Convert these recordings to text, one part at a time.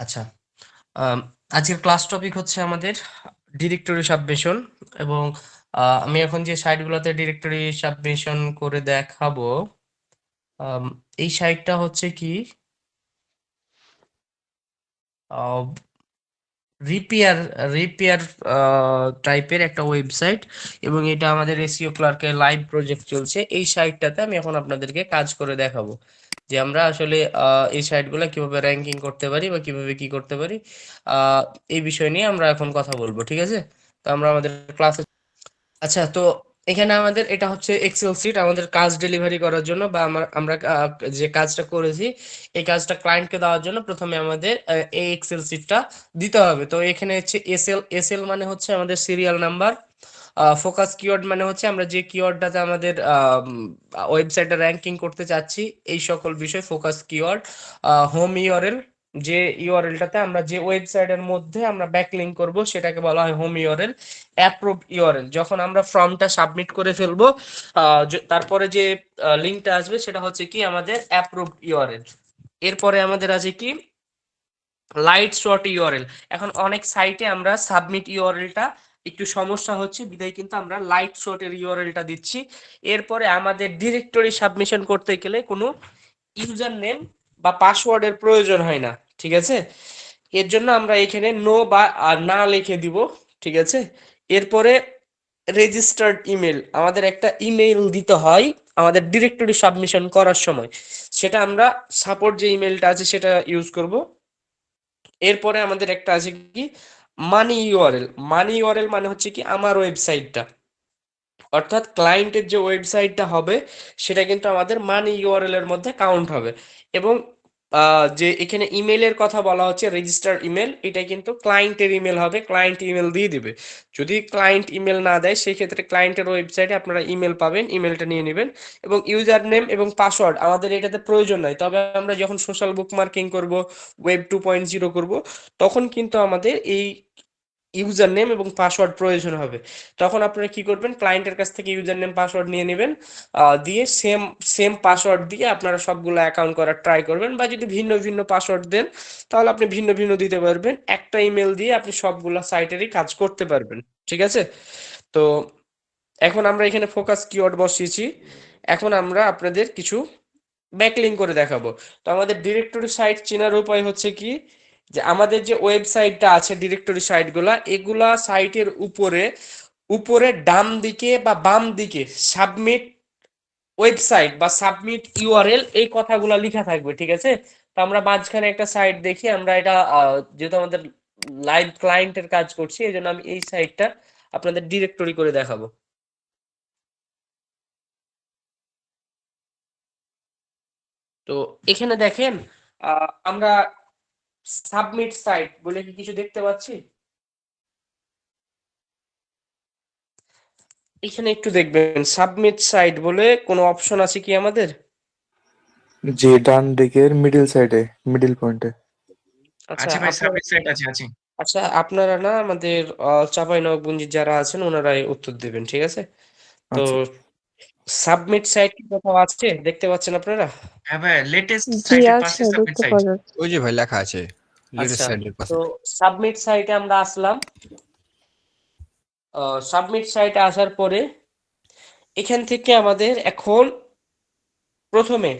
আচ্ছা আজকের class topic হচ্ছে আমাদের ডিরেক্টরি সাবমিশন এবং আমি এখন যে সাইটগুলোতে ডিরেক্টরি সাবমিশন করে দেখাবো এই সাইটটা হচ্ছে কি রিপেয়ার রিপেয়ার টাইপের একটা ওয়েবসাইট এবং এটা আমাদের এসিও ক্লার্কের লাইভ প্রজেক্ট চলছে। এই সাইটটাতে আমি এখন আপনাদেরকে কাজ করে দেখাবো। যে আমরা আসলে এই সাইটগুলো কীভাবে র্যাঙ্কিং করতে পারি বা কীভাবে কি করতে পারি এই বিষয় নিয়ে আমরা এখন কথা বলব, ঠিক আছে? তো আমরা আমাদের ক্লাসে আচ্ছা তো এখানে আমাদের এটা হচ্ছে এক্সেল সিট আমাদের কাজ ডেলিভারি করার জন্য বা আমরা আমরা যে কাজটা করেছি, এই কাজটা ক্লায়েন্টকে দেওয়ার জন্য প্রথমে আমাদের এই এক্সেল সিটটা দিতে হবে। তো এখানে হচ্ছে এসএল এসএল মানে হচ্ছে আমাদের সিরিয়াল নাম্বার ফোকাস কিওয়ার্ড মানে হচ্ছে আমরা যে কিওয়ার্ডটাতে আমাদের ওয়েবসাইটে র্যাঙ্কিং করতে চাচ্ছি, এই সকল বিষয় ফোকাস কিওয়ার্ড হোম ইউআরএল যে ইউআরএলটাতে আমরা যে ওয়েবসাইটের মধ্যে আমরা ব্যাকলিঙ্ক করব, সেটাকে বলা হয় হোম ইউআরএল অ্যাপ্রুভ ইউআরএল যখন আমরা ফর্মটা সাবমিট করে ফেলব তারপরে যে লিঙ্কটা আসবে, সেটা হচ্ছে কি আমাদের অ্যাপ্রুভ ইউআরএল এরপরে আমাদের আছে কি লাইট শর্ট ইউআরএল এখন অনেক সাইটে আমরা সাবমিট ইউআরএলটা একটু সমস্যা হচ্ছে, বিদায় কিন্তু আমরা লাইট শর্টের ইউআরএলটা দিচ্ছি। এরপরে আমাদের ডিরেক্টরি সাবমিশন করতে গেলে কোনো ইউজার নেম বা পাসওয়ার্ডের প্রয়োজন হয় না, ঠিক আছে? এর জন্য আমরা এখানে নো বা না লিখে দিব, ঠিক আছে? এরপরে রেজিস্টার্ড ইমেল আমাদের একটা ইমেল দিতে হয় আমাদের ডিরেক্টরি সাবমিশন করার সময়। সেটা আমরা সাপোর্ট যে ইমেলটা আছে সেটা ইউজ করব। এরপরে আমাদের একটা আছে কি? মানি ইউআরএল মানি ইউআরএল মানে হচ্ছে কি আমার ওয়েবসাইটটা অর্থাৎ ক্লায়েন্টের যে ওয়েবসাইটটা হবে, সেটা কিন্তু আমাদের মানি ইউআরএল এর মধ্যে কাউন্ট হবে। এবং যে এখানে ইমেলের কথা বলা হচ্ছে রেজিস্টার ইমেল এটা কিন্তু ক্লায়েন্টের ইমেল হবে ক্লায়েন্ট ইমেল দিয়ে দিবে। যদি ক্লায়েন্ট ইমেল না দেয়, সেই ক্ষেত্রে ক্লায়েন্টের ওয়েবসাইটে আপনারা ইমেল পাবেন ইমেলটা নিয়ে নেবেন। এবং ইউজার নেম এবং পাসওয়ার্ড আমাদের এটাতে প্রয়োজন নাই। তবে আমরা যখন সোশ্যাল বুক মার্কিং করব ওয়েব টু পয়েন্ট জিরো করব, তখন কিন্তু আমাদের এই ইউজার নেম এবং পাসওয়ার্ড প্রয়োজন হবে। তখন আপনারা কি করবেন? ক্লায়েন্টের কাছ থেকে ইউজার নেম পাসওয়ার্ড নিয়ে নেবেন দিয়ে সেম সেম পাসওয়ার্ড দিয়ে আপনারা সবগুলো অ্যাকাউন্ট করার ট্রাই করবেন বা যদি ভিন্ন ভিন্ন পাসওয়ার্ড দেন, তাহলে আপনি ভিন্ন ভিন্ন দিতে পারবেন। একটা ইমেল দিয়ে আপনি সবগুলা সাইটেরই কাজ করতে পারবেন, ঠিক আছে? তো এখন আমরা এখানে ফোকাস কিওয়ার্ড বসিয়েছি। এখন আমরা আপনাদের কিছু ব্যাকলিঙ্ক করে দেখাবো। তো আমাদের ডিরেক্টরি সাইট চেনার উপায় হচ্ছে কি? যে আমাদের যে ওয়েবসাইটটা আছে, ডিরেক্টরি সাইটগুলা, এগুলা সাইটের উপরে উপরে ডান দিকে বা বাম দিকে সাবমিট ওয়েবসাইট বা সাবমিট ইউআরএল এই কথাগুলা লেখা থাকবে, ঠিক আছে? তো আমরা মাঝখানে একটা সাইট দেখি, আমরা এটা যেহেতু আমাদের লাইভ ক্লায়েন্টের কাজ করছি এই জন্য আমি এই সাইটটা আপনাদের ডিরেক্টরি করে দেখাবো। তো এখানে দেখেন আমরা সাবমিট সাইট বলে কি কিছু দেখতে পাচ্ছি? এখানে একটু দেখবেন সাবমিট সাইট বলে কোনো অপশন আছে কি আমাদের? জি ডান দিকের মিডল সাইডে মিডল পয়েন্টে আচ্ছা ভাই আপনারা সাবমিট সাইট আছে আছে। আচ্ছা আপনারা না আমাদের আহ, চাঁপাইনবাবগঞ্জে যারা আছেন ওনারাই উত্তর দেবেন ঠিক আছে? তো আচ্ছা। সাবমিট সাইট কি কোথাও আছে? দেখতে পাচ্ছেন আপনারা? হ্যাঁ ভাই লেটেস্ট সাইটের পাশে সাবমিট সাইট ওই যে ভাই লেখা আছে লেটেস্ট আচ্ছা সাইডের পাশে। তো সাবমিট সাইটে আমরা আসলাম। সাবমিট সাইটে আসার পরে এখান থেকে আমাদের এখন প্রথমে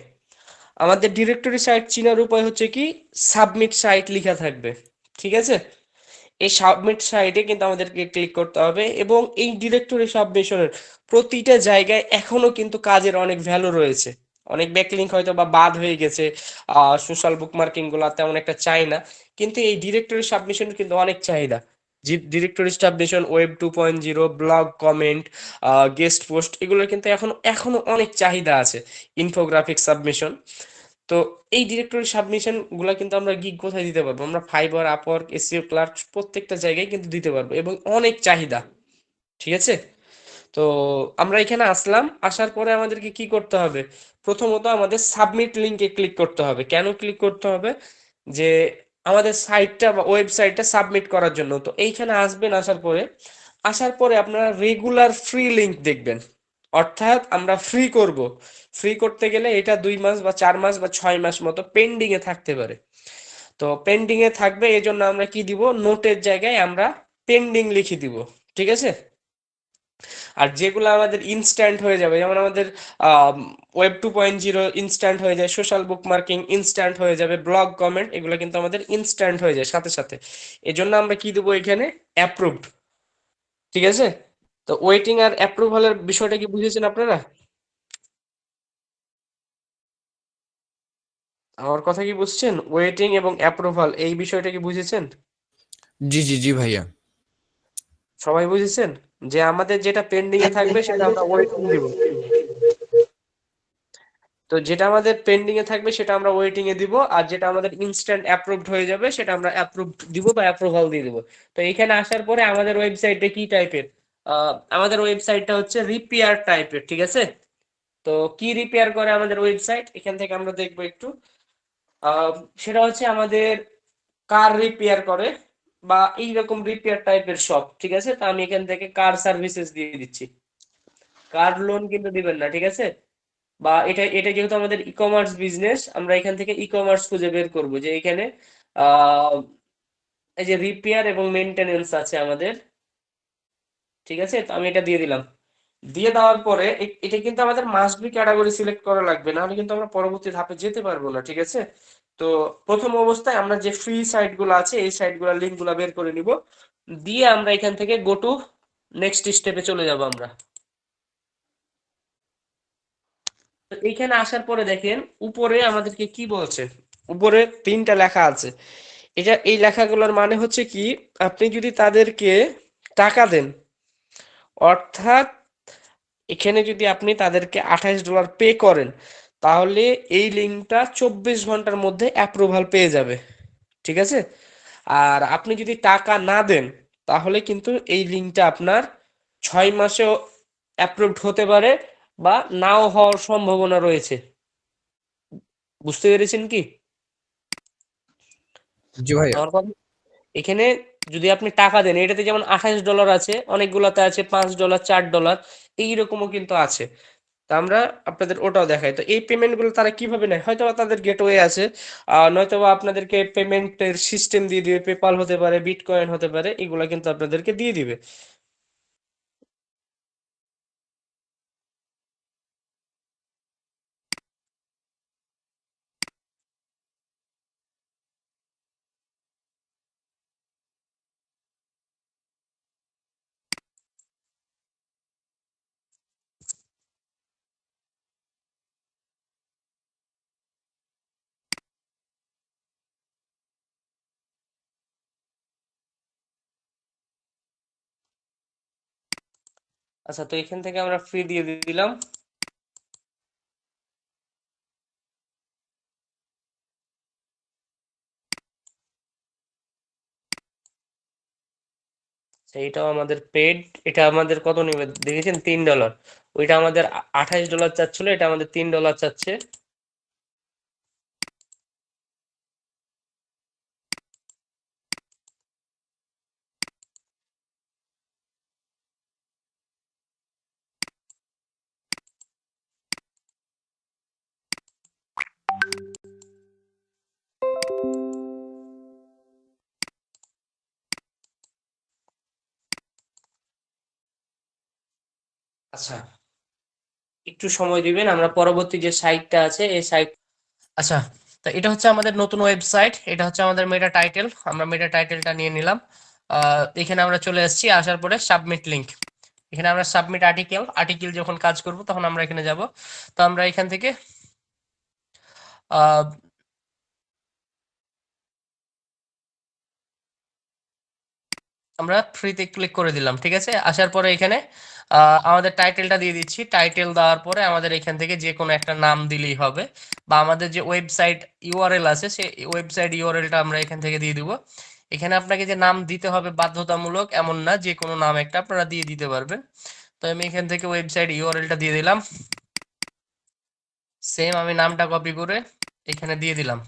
আমাদের ডিরেক্টরি সাইট চেনার উপায় হচ্ছে কি? সাবমিট সাইট লেখা থাকবে ঠিক আছে? এই সাবমিট সাইটে কিন্তু আমাদেরকে ক্লিক করতে হবে এবং এই ডিরেক্টরি সাবমিশনের প্রতিটা জায়গায় এখনও কিন্তু কাজের অনেক ভ্যালু রয়েছে। অনেক ব্যাকলিঙ্ক হয়তো বা বাদ হয়ে গেছে সোশ্যাল বুকমার্কিংগুলা তেমন একটা চাই না। কিন্তু এই ডিরেক্টরি সাবমিশন কিন্তু অনেক চাহিদা। Directory submission web two point zero blog comment guest post এগুলোর কিন্তু এখন, এখনও অনেক চাহিদা আছে। ইনফোগ্রাফিক সাবমিশন তো এই ডিরেক্টরি সাবমিশনগুলা কিন্তু আমরা গিগ কোথায় দিতে পারব? আমরা ফাইবার আপওয়ার্ক এসিও ক্লার্ক প্রত্যেকটা জায়গায় কিন্তু দিতে পারব এবং অনেক চাহিদা, ঠিক আছে? তো আমরা এখানে আসলাম, আসার পরে আমাদেরকে কি করতে হবে? প্রথমত আমাদের সাবমিট লিংকে ক্লিক করতে হবে। কেন ক্লিক করতে হবে? যে আমাদের সাইটটা বা ওয়েবসাইটটা সাবমিট করার জন্য। তো এইখানে আসবেন, আসার পরে আসার পরে আপনারা রেগুলার ফ্রি লিংক দেখবেন। অর্থাৎ আমরা ফ্রি করব। ফ্রি করতে গেলে এটা দুই মাস বা চার মাস বা ছয় মাস মতো পেন্ডিং এ থাকতে পারে। তো পেন্ডিং এ থাকবে এই জন্য আমরা কি দিব? নোটের জায়গায় আমরা পেন্ডিং লিখে দিব। ঠিক আছে? আর যেগুলো আমাদের ইনস্ট্যান্ট হয়ে যাবে, যেমন আমাদের web two point zero instant হয়ে যায় সোশ্যাল বুক মার্কিং ইনস্ট্যান্ট হয়ে যাবে ব্লগ কমেন্ট এগুলো কিন্তু আমাদের ইনস্ট্যান্ট হয়ে যায় সাথে সাথে। এজন্য আমরা কি দেবো এখানে? অ্যাপ্রুভড ঠিক আছে? তো ওয়েটিং আর অ্যাপ্রুভালের বিষয়টা কি বুঝেছেন আপনারা? আমার কথা কি বুঝছেন? ওয়েটিং এবং অ্যাপ্রুভাল এই বিষয়টা কি বুঝেছেন? জি জি জি ভাইয়া। সবাই বুঝেছেন? যে আমাদের যেটা পেন্ডিং এ থাকবে সেটা আমরা ওয়েটিং দিব। তো যেটা আমাদের পেন্ডিং এ থাকবে সেটা আমরা ওয়েটিং এ দিব আর যেটা আমাদের ইনস্ট্যান্ট অ্যাপ্রুভড হয়ে যাবে সেটা আমরা অ্যাপ্রুভড দিব বা অ্যাপ্রুভাল দিয়ে দিব। তো এখানে আসার পরে আমাদের ওয়েবসাইটে কি টাইপের আমাদের ওয়েবসাইটটা হচ্ছে রিপেয়ার টাইপের ঠিক আছে? তো কি রিপেয়ার করে আমাদের ওয়েবসাইট এখান থেকে আমরা দেখব একটু। সেটা হচ্ছে আমাদের কার রিপেয়ার করে বা এইরকম রিপেয়ার টাইপের শপ ঠিক আছে? তো আমি এখান থেকে কার সার্ভিসেস দিয়ে দিচ্ছি। কার লোন কিন্তু দিবেন না, ঠিক আছে? বা এটা এটা যেহেতু আমাদের ই কমার্স বিজনেস আমরা এখান থেকে ই কমার্স খুঁজে বের করব যে এখানে এই যে রিপেয়ার এবং মেনটেনেন্স আছে আমাদের। ঠিক আছে? তো আমি এটা দিয়ে দিলাম। দিয়ে দেওয়ার পরে এটা কিন্তু আমাদের মাস্ট বি ক্যাটাগরি সিলেক্ট করা লাগবে। নাহলে কিন্তু আমরা পরবর্তী ধাপে যেতে পারব না, ঠিক আছে? তো প্রথম অবস্থায় আমরা যে ফ্রি সাইটগুলো আছে, এই সাইটগুলোর লিঙ্কগুলো বের করে নিব। দিয়ে আমরা এখান থেকে গো টু নেক্সট স্টেপে চলে যাব আমরা। এইখানে আসার পরে দেখেন, উপরে আমাদেরকে কি বলছে? উপরে তিনটা লেখা আছে। এটা, এই লেখাগুলোর মানে হচ্ছে কি, আপনি যদি তাদেরকে টাকা দেন অর্থাৎ এখানে যদি আপনি তাদেরকে আঠাইশ ডলার পে করেন তাহলে এই লিঙ্কটা চব্বিশ ঘণ্টার মধ্যে অ্যাপ্রুভাল পেয়ে যাবে। ঠিক আছে? আর আপনি যদি টাকা না দেন তাহলে কিন্তু এই লিঙ্কটা আপনার ছয় মাসেও অ্যাপ্রুভড হতে পারে বা নাও হওয়ার সম্ভাবনা রয়েছে। বুঝতে পেরেছেন কি? জি এখানে যদি আপনি টাকা দেন, এটাতে যেমন আঠাশ ডলার আছে, অনেকগুলোতে আছে পাঁচ ডলার, চার ডলার, এইরকমও কিন্তু আছে। তা আমরা আপনাদের ওটাও দেখাই। তো এই পেমেন্টগুলো তারা কীভাবে নেয়? হয়তো তাদের গেটওয়ে আছে নয়তো বা আপনাদেরকে পেমেন্টের সিস্টেম দিয়ে দিবে পেপাল হতে পারে বিটকয়েন হতে পারে, এগুলো কিন্তু আপনাদেরকে দিয়ে দিবে। আচ্ছা তো এখান থেকে আমরা ফ্রি দিয়ে দিলাম। এইটাও আমাদের পেড এটা আমাদের কত নেবে? দেখেছেন? তিন ডলার ওইটা আমাদের আঠাশ ডলার চাচ্ছিল, এটা আমাদের তিন ডলার চাচ্ছে। আচ্ছা। একটু সময় দিবেন, আমরা পরবর্তী যে সাইটটা আছে, এই সাইট আচ্ছা তো এটা হচ্ছে আমাদের নতুন ওয়েবসাইট, এটা হচ্ছে আমাদের মেটা টাইটেল, আমরা মেটা টাইটেলটা নিয়ে নিলাম। এখানে আমরা চলে এসেছি, আসার পরে সাবমিট লিংক। এখানে আমরা সাবমিট আর্টিকেল আর্টিকেল যখন কাজ করব তখন আমরা এখানে যাব। তো আমরা এখান থেকে আমরা ফ্রিতে ক্লিক করে দিলাম, ঠিক আছে? আসার পরে এখানে আমাদের টাইটেলটা দিয়ে দিচ্ছি। টাইটেল দেওয়ার পরে আমাদের এখান থেকে যে কোনো একটা নাম দিলেই হবে বা আমাদের যে ওয়েবসাইট ইউআরএল আছে সেই ওয়েবসাইট ইউআরএলটা আমরা এখান থেকে দিয়ে দিব। এখানে আপনাকে যে নাম দিতে হবে বাধ্যতামূলক এমন না, যে কোনো নাম একটা আপনারা দিয়ে দিতে পারবেন। তো আমি এখান থেকে ওয়েবসাইট ইউআরএলটা দিয়ে দিলাম। সেম আমি নামটা কপি করে এখানে দিয়ে দিলাম।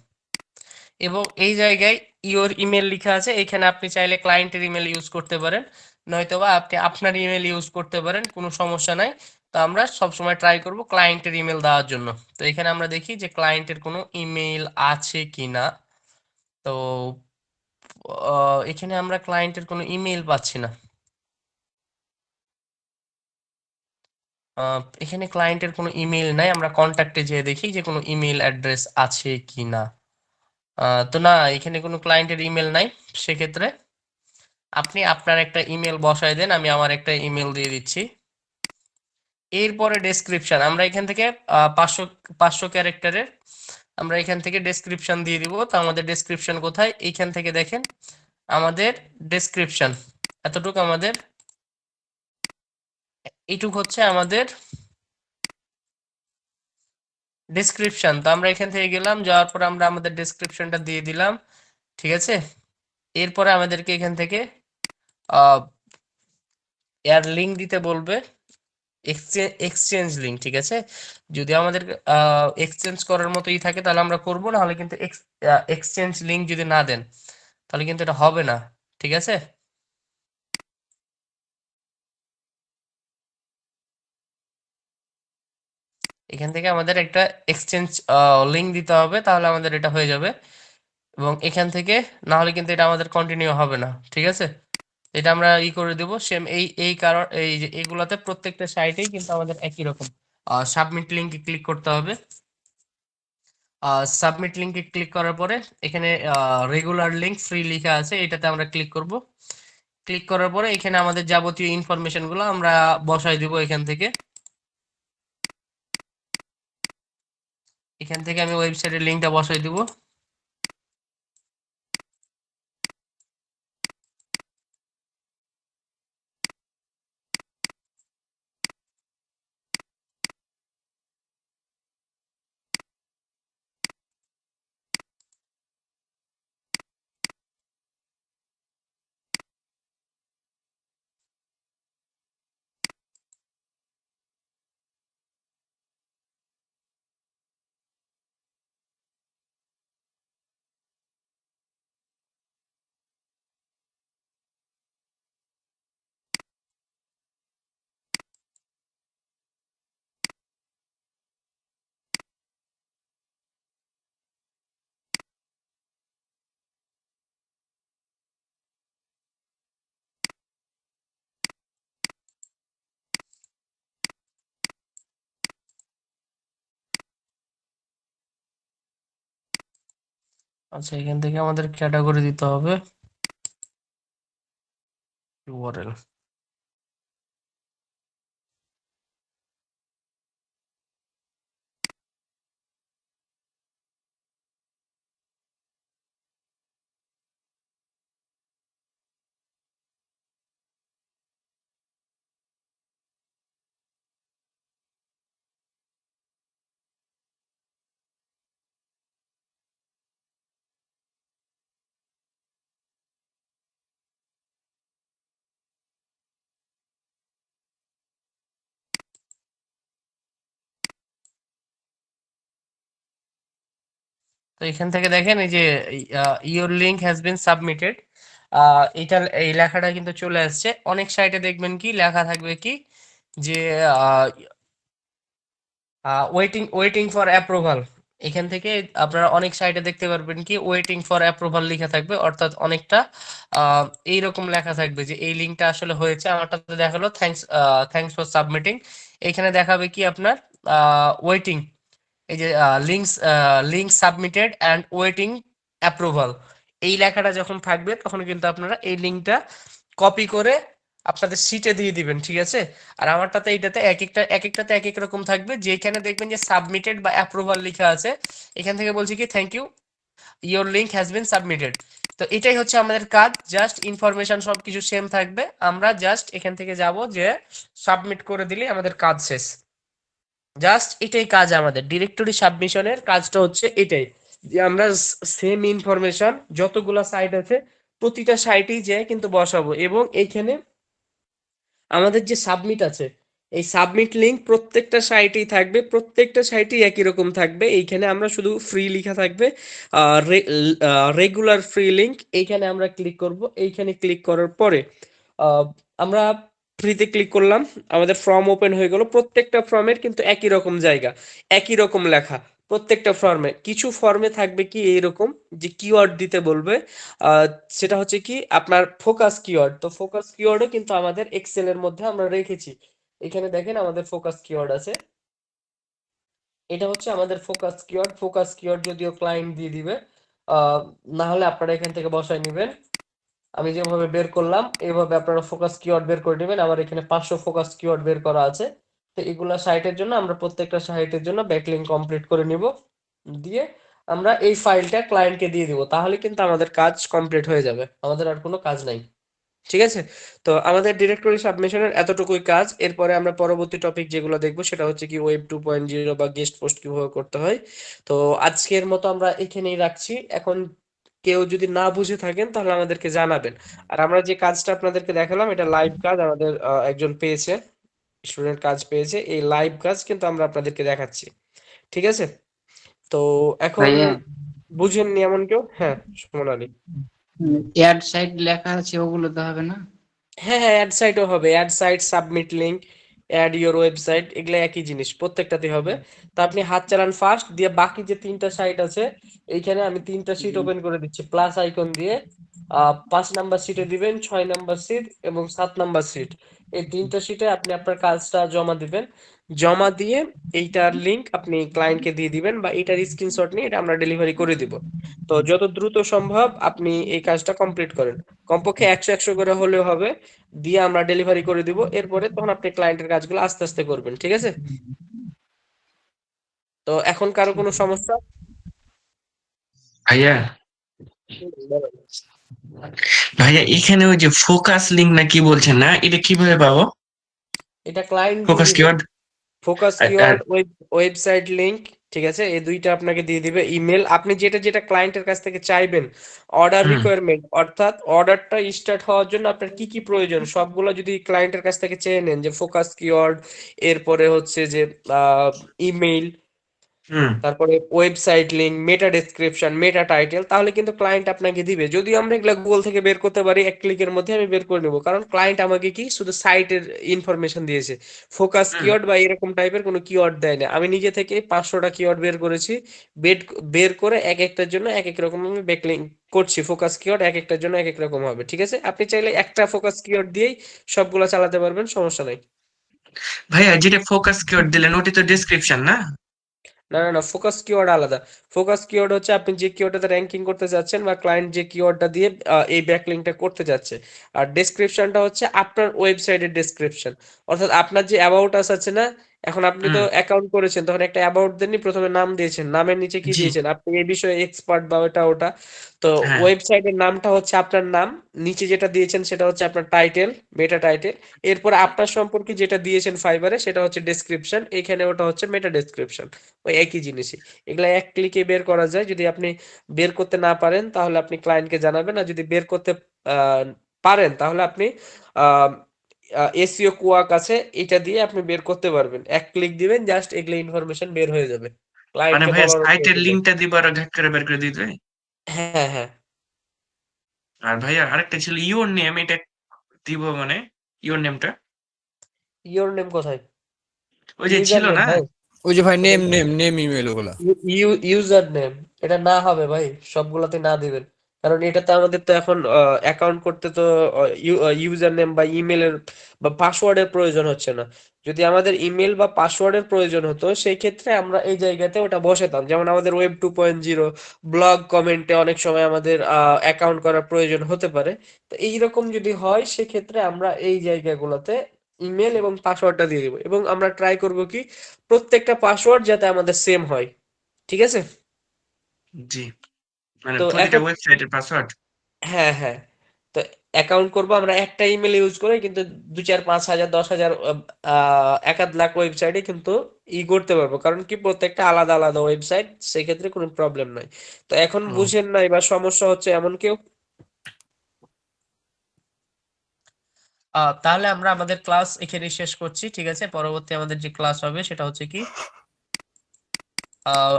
এবং এই জায়গায় ইওর ইমেল লেখা আছে। এখানে আপনি চাইলে ক্লায়েন্টের ইমেল ইউজ করতে পারেন। নয়তোবা আপনি আপনার ইমেল ইউজ করতে পারেন, কোনো সমস্যা নাই। তো আমরা সবসময় ট্রাই করব ক্লায়েন্টের ইমেল দেওয়ার জন্য। তো এখানে আমরা দেখি যে ক্লায়েন্টের কোনো ইমেল আছে কি না তো এখানে আমরা ক্লায়েন্টের কোনো ইমেল পাচ্ছি না। এখানে ক্লায়েন্টের কোনো ইমেল নাই। আমরা কন্ট্যাক্টে যেয়ে দেখি যে কোনো ইমেল অ্যাড্রেস আছে কি না তো না, এখানে কোনো ক্লায়েন্টের ইমেল নাই। সেক্ষেত্রে আপনি আপনার একটা ইমেল বসায় দেন, আমি আমার একটা ইমেল দিয়ে দিচ্ছি। এরপরে ডেসক্রিপশন আমরা এখান থেকে পাঁচশো পাঁচশো ক্যারেক্টারের আমরা এখান থেকে ডেসক্রিপশন দিয়ে দিব। তো আমাদের ডেসক্রিপশন কোথায়? এইখান থেকে দেখেন, আমাদের ডেসক্রিপশন এতটুকু আমাদের, এইটুক হচ্ছে আমাদের ডেসক্রিপশন তো আমরা এখান থেকে গেলাম, যাওয়ার পর আমরা আমাদের ডেসক্রিপশনটা দিয়ে দিলাম, ঠিক আছে? এরপরে আমাদেরকে এখান থেকে এর লিঙ্ক দিতে বলবে এক্সচেঞ্জ লিঙ্ক ঠিক আছে? যদি আমাদের এক্সচেঞ্জ করার মতোই থাকে, তাহলে আমরা করব না হলে কিন্তু এক্সচেঞ্জ লিঙ্ক যদি না দেন, তাহলে কিন্তু এটা হবে না, ঠিক আছে? এখান থেকে আমাদের একটা এক্সচেঞ্জ লিঙ্ক দিতে হবে, তাহলে আমাদের এটা হয়ে যাবে। এবং এখান থেকে না হলে কিন্তু এটা আমাদের কন্টিনিউ হবে না, ঠিক আছে? এটা আমরা ই করে দেব সেম এই এই কারণ, এই যে এগুলাতে প্রত্যেকটা সাইটেই কিন্তু আমাদের একই রকম। সাবমিট লিঙ্কে ক্লিক করতে হবে। সাবমিট লিঙ্কে ক্লিক করার পরে এখানে রেগুলার লিঙ্ক ফ্রি লেখা আছে, এটাতে আমরা ক্লিক করব। ক্লিক করার পরে এখানে আমাদের যাবতীয় ইনফরমেশনগুলো আমরা বসাই দিব এখান থেকে। এখান থেকে আমি ওয়েবসাইটের লিঙ্কটা বসাই দিব। আচ্ছা এখান থেকে আমাদের ক্যাটাগরি দিতে হবে। ইউআরএল তো এখান থেকে দেখেন এই যে your link has been submitted এটা, এই লেখাটা কিন্তু চলে আসছে। অনেক সাইটে দেখবেন কি, লেখা থাকবে কি, যে ওয়েটিং ওয়েটিং ফর অ্যাপ্রুভাল এখান থেকে আপনারা অনেক সাইটে দেখতে পারবেন কি ওয়েটিং ফর অ্যাপ্রুভাল লেখা থাকবে। অর্থাৎ অনেকটা এইরকম লেখা থাকবে যে, এই লিঙ্কটা আসলে হয়েছে আমারটাতে দেখাল থ্যাঙ্কস থ্যাঙ্কস ফর সাবমিটিং এখানে দেখাবে কি আপনার ওয়েটিং এই যে links link submitted and waiting approval এই লেখাটা যখন থাকবে, তখন কিন্তু আপনারা এই লিঙ্কটা কপি করে আপনাদের সিটে দিয়ে দিবেন, ঠিক আছে? আর আমারটাতে এইটাতে এক একটা, এক একটাতে এক এক রকম থাকবে। যেখানে দেখবেন যে সাবমিটেড বা অ্যাপ্রুভাল লেখা আছে, এখান থেকে বলছি কি thank you your link has been submitted তো এটাই হচ্ছে আমাদের কাজ। জাস্ট ইনফরমেশন সবকিছু সেম থাকবে। আমরা জাস্ট এখান থেকে যাব যে সাবমিট করে দিলে আমাদের কাজ শেষ। জাস্ট এটাই কাজ আমাদের। ডিরেক্টরি সাবমিশনের কাজটা হচ্ছে এটাই। যে আমরা সেম ইনফরমেশন যতগুলা সাইট আছে, প্রতিটা সাইটেই যে কিন্তু বসাবো। এবং এইখানে আমাদের যে সাবমিট আছে, এই সাবমিট লিঙ্ক প্রত্যেকটা সাইটেই থাকবে। প্রত্যেকটা সাইটেই একই রকম থাকবে। এইখানে আমরা শুধু ফ্রি লেখা থাকবে। রেগুলার ফ্রি লিঙ্ক এইখানে আমরা ক্লিক করব। এইখানে ক্লিক করার পরে আমরা ফ্রিতে ক্লিক করলাম, আমাদের ফর্ম ওপেন হয়ে গেল। প্রত্যেকটা ফর্মের কিন্তু একই রকম জায়গা, একই রকম লেখা। প্রত্যেকটা ফর্মে কিছু ফর্মে থাকবে কি এইরকম যে কিওয়ার্ড দিতে বলবে। সেটা হচ্ছে কি আপনার ফোকাস কিওয়ার্ড তো ফোকাস কিওয়ার্ডও কিন্তু আমাদের এক্সেল এর মধ্যে আমরা রেখেছি। এখানে দেখেন আমাদের ফোকাস কিওয়ার্ড আছে। এটা হচ্ছে আমাদের ফোকাস কিওয়ার্ড ফোকাস কিওয়ার্ড যদিও ক্লায়েন্ট দিয়ে দিবে না হলে আপনারা এখান থেকে বসায় নেবেন। আমি যেভাবে বের করলাম এইভাবে আপনারা ফোকাস কিওয়ার্ড বের করে নেবেন। আমার এখানে পাঁচশো ফোকাস কিওয়ার্ড বের করা আছে। তো এগুলা সাইটের জন্য আমরা প্রত্যেকটা সাইটের জন্য ব্যাকলিং কমপ্লিট করে নিব। দিয়ে আমরা এই ফাইলটা ক্লায়েন্টকে দিয়ে দিব। তাহলে কিন্তু আমাদের কাজ কমপ্লিট হয়ে যাবে। আমাদের আর কোনো কাজ নাই। ঠিক আছে? তো আমাদের ডিরেক্টরি সাবমিশনের এতটুকুই কাজ। এরপরে আমরা পরবর্তী টপিক যেগুলো দেখব, সেটা হচ্ছে কি ওয়েব টু পয়েন্ট জিরো বা গেস্ট পোস্ট কীভাবে করতে হয়। তো আজকের মতো আমরা এখানেই রাখছি। এখন কেউ যদি না বুঝে থাকেন তাহলে আমাদেরকে জানাবেন। আর আমরা যে কাজটা আপনাদেরকে দেখালাম এটা লাইভ কাজ আমাদের একজন পেয়েছে স্টুডেন্ট কাজ পেয়েছে এই লাইভ কাজ কিন্তু আমরা আপনাদেরকে দেখাচ্ছি। ঠিক আছে? তো এখন বুঝেননি এমন কেউ? হ্যাঁ সুমন আলী। অ্যাড সাইট লেখা আছে ওগুলো তো হবে না? হ্যাঁ হ্যাঁ অ্যাড সাইটও হবে। Add site submit link add your website এগুলো একই জিনিস প্রত্যেকটাতে হবে। তা আপনি হাত চালান ফার্স্ট দিয়ে বাকি যে তিনটা সাইট আছে এইখানে আমি তিনটা সিট ওপেন করে দিচ্ছি। প্লাস আইকন দিয়ে আহ, পাঁচ নাম্বার সিটে দিবেন ছয় নাম্বার সিট এবং সাত নাম্বার সিট এই তিনটা সিটে আপনি আপনার কাজটা জমা দিবেন। জমা দিয়ে এইটার লিংক আপনি ক্লায়েন্টকে দিয়ে দিবেন বা এটার স্ক্রিনশট নিয়ে এটা আমরা ডেলিভারি করে দিব। তো যত দ্রুত সম্ভব আপনি এই কাজটা কমপ্লিট করেন। কমপক্ষে একশো একশো করে হলেও হবে দিয়ে আমরা ডেলিভারি করে দিব। এরপরে তখন আপনি ক্লায়েন্টের কাজগুলো আস্তে আস্তে করবেন ঠিক আছে? তো এখন কারও কোনো সমস্যা? ভাইয়া? ভাইয়া এখানে ওই যে ফোকাস লিঙ্ক না কি বলছেন না? এটা কীভাবে পাবো? এটা client focus keyword focus keyword web website link ঠিক আছে? এই দুইটা আপনাকে দিয়ে দিবে ইমেল আপনি যেটা যেটা ক্লায়েন্টের কাছ থেকে চাইবেন অর্ডার রিকোয়ারমেন্ট অর্থাৎ অর্ডারটা স্টার্ট হওয়ার জন্য আপনার কি কি প্রয়োজন সবগুলো যদি ক্লায়েন্টের কাছ থেকে চেয়ে নেন যে ফোকাস কিওয়ার্ড এরপরে হচ্ছে যে ইমেইল হুম তারপরে website link meta description meta title তাহলে কিন্তু ক্লায়েন্ট আপনাকে দিবে। যদি আমরা এগুলা গুগল থেকে বের করতে পারি এক ক্লিকের মধ্যে আমি বের করে নেব। কারণ ক্লায়েন্ট আমাকে কি? শুধু সাইটের ইনফরমেশন দিয়েছে। ফোকাস। কিওয়ার্ড বা এরকম টাইপের কোনো কিওয়ার্ড দেয় না। আমি নিজে থেকে পাঁচশোটা কিওয়ার্ড বের করেছি। বের বের করে এক একটার জন্য এক এক রকম আমি ব্যাকলিঙ্ক করছি। ফোকাস কিওয়ার্ড এক একটার জন্য এক এক রকম হবে। ঠিক আছে? আপনি চাইলে একটা ফোকাস কিওয়ার্ড দিয়েই সবগুলো চালাতে পারবেন সমস্যা নাই। ভাইয়া যেটা ফোকাস কিওয়ার্ড দিলেন ওটি তো ডেসক্রিপশন না? না না না ফোকাস কিওয়ার্ড আলাদা। ফোকাস কিওয়ার্ড হচ্ছে আপনি যে কিওয়ার্ডটাতে র্যাঙ্কিং করতে যাচ্ছেন বা ক্লায়েন্ট যে কিওয়ার্ডটা দিয়ে এই ব্যাকলিংকটা করতে যাচ্ছে। আর ডেসক্রিপশনটা হচ্ছে আপনার ওয়েবসাইটের ডেসক্রিপশন অর্থাৎ আপনার যে অ্যাবাউট আস আছে না এখন আপনি তো অ্যাকাউন্ট করেছেন তখন একটা অ্যাবাউট দেননি প্রথমে নাম দিয়েছেন নামের নিচে কি দিয়েছেন? আপনি এই বিষয়ে এক্সপার্ট বা ওটা ওটা। তো হ্যাঁ। ওয়েবসাইটের নামটা হচ্ছে আপনার নাম নিচে যেটা দিয়েছেন সেটা হচ্ছে আপনার টাইটেল মেটা টাইটেল এরপর আপনার সম্পর্কে যেটা দিয়েছেন ফাইবারে সেটা হচ্ছে ডেসক্রিপশন এখানে ওটা হচ্ছে মেটা ডেসক্রিপশন ওই একই জিনিসই। এগুলা এক ক্লিকে বের করা যায় যদি আপনি বের করতে না পারেন তাহলে আপনি ক্লায়েন্টকে জানাবেন আর যদি বের করতে আহ, পারেন তাহলে আপনি এসইও কুয়াক আছে এটা দিয়ে আপনি বের করতে পারবেন। এক ক্লিক দিবেন জাস্ট এগুলো ইনফরমেশন বের হয়ে যাবে। মানে বলার সাইটের প্রয়োজন নেই। লিঙ্কটা দিব আর ঘাট করে বের করে দিতে? হ্যাঁ হ্যাঁ। আর ভাইয়া আরেকটা ছিল ইওর নেম এটা দিব মানে ইওর নেমটা ইওর নেম কোথায়? ওই যে ছিল না? ওই যে ভাই নেম নেম নেম ইমেল ওগুলা। ইউজার নেম এটা না হবে ভাই সবগুলাতে না দিবেন। কারণ এটাতে আমাদের তো এখন অ্যাকাউন্ট করতে তো ইউজার নেম বা ইমেলের বা পাসওয়ার্ডের প্রয়োজন হচ্ছে না। যদি আমাদের ইমেল বা পাসওয়ার্ডের প্রয়োজন হতো সেই ক্ষেত্রে আমরা এই জায়গাতে ওটা বসাতাম। যেমন আমাদের web two point zero blog কমেন্টে অনেক সময় আমাদের অ্যাকাউন্ট করার প্রয়োজন হতে পারে। তো এইরকম যদি হয়, সেক্ষেত্রে আমরা এই জায়গাগুলোতে ইমেল এবং পাসওয়ার্ডটা দিয়ে দিব। এবং আমরা ট্রাই করব কি, প্রত্যেকটা পাসওয়ার্ড যাতে আমাদের সেম হয়। ঠিক আছে? জি। মানে তো প্রতিটা ওয়েবসাইটের পাসওয়ার্ড হ্যাঁ হ্যাঁ। তো অ্যাকাউন্ট করব আমরা একটা ইমেল ইউজ করে কিন্তু দু চার পাঁচ হাজার দশ হাজার আহ, এক আধ লাখ ওয়েবসাইটে কিন্তু ই করতে পারব। কারণ কি প্রত্যেকটা আলাদা আলাদা ওয়েবসাইট সেক্ষেত্রে কোনো প্রবলেম নাই। তো এখন। বুঝেন নাই বা সমস্যা হচ্ছে এমন কেউ? আহ, তাহলে আমরা আমাদের ক্লাস এখানে শেষ করছি ঠিক আছে? পরবর্তী আমাদের যে ক্লাস হবে সেটা হচ্ছে কি?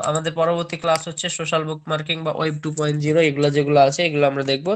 আমাদের পরবর্তী ক্লাস হচ্ছে সোশ্যাল বুক মার্কিং বা ওয়েব টু পয়েন্ট জিরো এগুলো যেগুলো আছে, এগুলো আমরা দেখব।